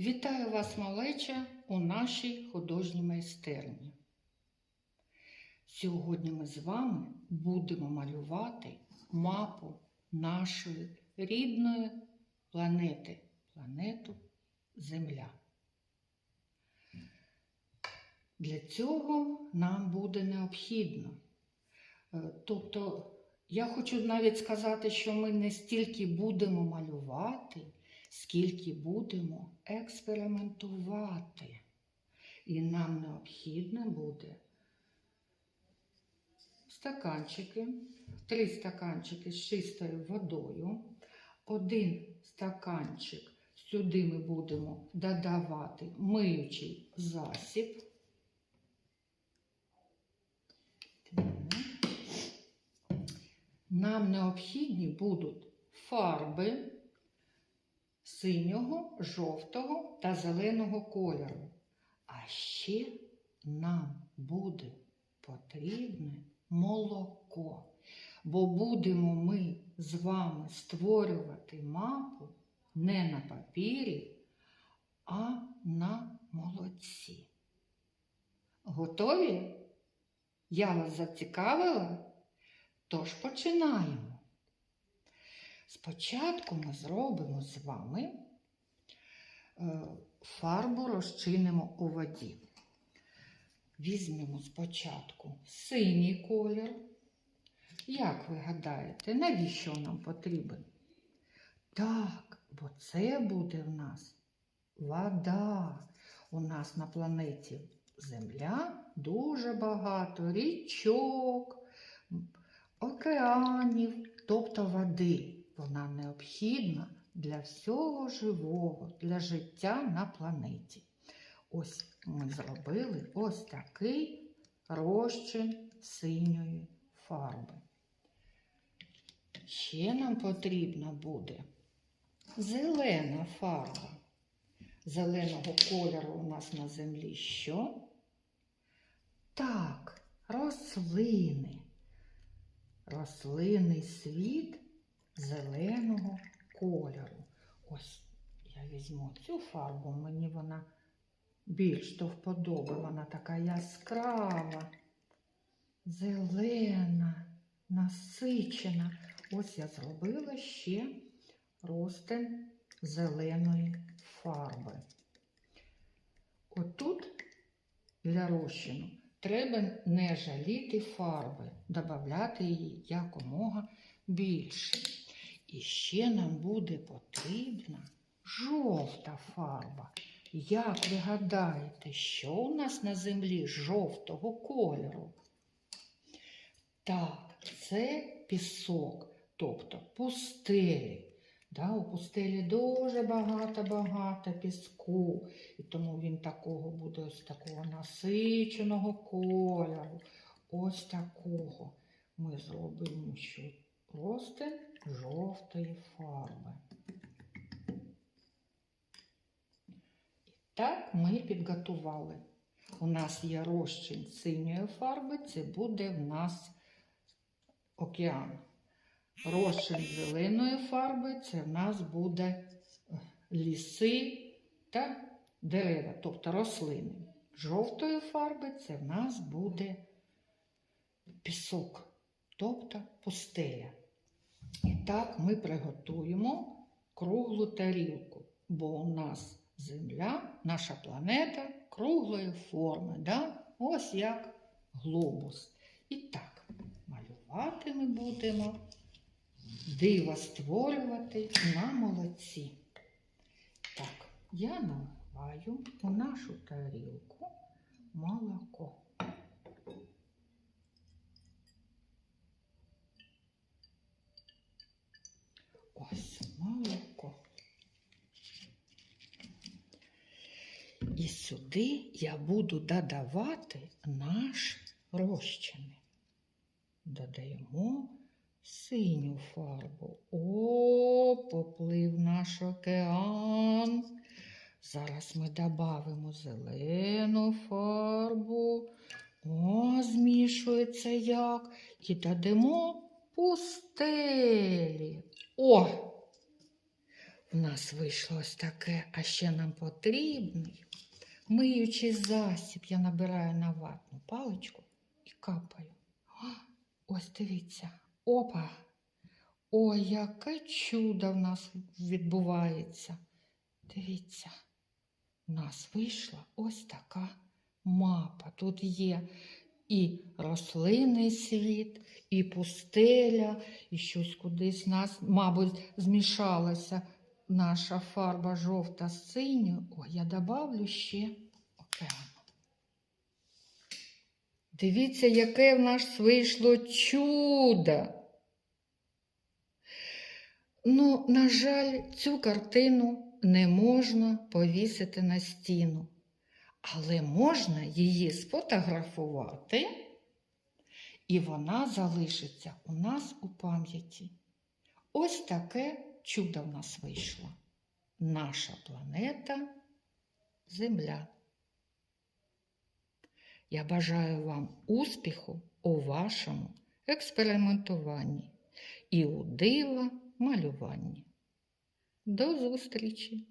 Вітаю вас, малеча, у нашій художній майстерні. Сьогодні ми з вами будемо малювати мапу нашої рідної планети, планету Земля. Для цього нам буде необхідно. е, Тобто, я хочу навіть сказати, що ми не стільки будемо малювати, скільки будемо експериментувати. І нам необхідно буде стаканчики, три стаканчики з чистою водою, один стаканчик. Сюди ми будемо додавати миючий засіб. Нам необхідні будуть фарби синього, жовтого та зеленого кольору. А ще нам буде потрібне молоко, бо будемо ми з вами створювати мапу не на папірі, а на молоці. Готові? Я вас зацікавила? Тож починаємо. Спочатку ми зробимо з вами е, фарбу розчинимо у воді. Візьмемо спочатку синій колір. Як ви гадаєте, навіщо нам потрібен? Так, бо це буде в нас вода. У нас на планеті Земля дуже багато річок, океанів, тобто води. Вона необхідна для всього живого, для життя на планеті. Ось ми зробили ось такий розчин синьої фарби. Ще нам потрібна буде зелена фарба. Зеленого кольору у нас на землі що? Так, рослини. Рослинний світ зеленого кольору. Ось я візьму цю фарбу, мені вона більш до вподоби, вона така яскрава, зелена, насичена. Ось я зробила ще розтин зеленої фарби. Отут для розчину треба не жаліти фарби, додати її якомога більше. І ще нам буде потрібна жовта фарба. Як ви гадаєте, що у нас на землі жовтого кольору? Так, це пісок, тобто пустелі. Да, у пустелі дуже багато-багато піску, і тому він такого буде ось такого насиченого кольору. Ось такого ми зробимо що розтин жовтої фарби. І так ми підготували. У нас є розчин синьої фарби, це буде в нас океан. Розчин зеленої фарби це в нас буде ліси та дерева, тобто рослини. Жовтої фарби це в нас буде пісок, тобто пустеля. І так ми приготуємо круглу тарілку, бо у нас Земля, наша планета круглої форми. Да? Ось як глобус. І так, малювати ми будемо диво створювати на молоці. Так, я наливаю у нашу тарілку молоко. Ось молоко. І сюди я буду додавати наш розчин. Додаємо синю фарбу. О, поплив наш океан. Зараз ми додамо зелену фарбу. О, змішується як. І додамо пустелі. О! в нас вийшло ось таке, а ще нам потрібний миючий засіб. Я набираю на ватну паличку і капаю. Ось дивіться. Опа! Ой, яке чудо в нас відбувається. Дивіться, у нас вийшла ось така мапа. Тут є і рослинний світ, і пустеля, і щось кудись нас, мабуть, змішалася наша фарба жовта з синьою. О, я добавлю ще океан. Дивіться, яке в нас вийшло чудо. Ну, на жаль, цю картину не можна повісити на стіну, але можна її сфотографувати, і вона залишиться у нас у пам'яті. Ось таке чудо в нас вийшло. Наша планета Земля. Я бажаю вам успіху у вашому експериментуванні і у дива малюванні. До зустрічі!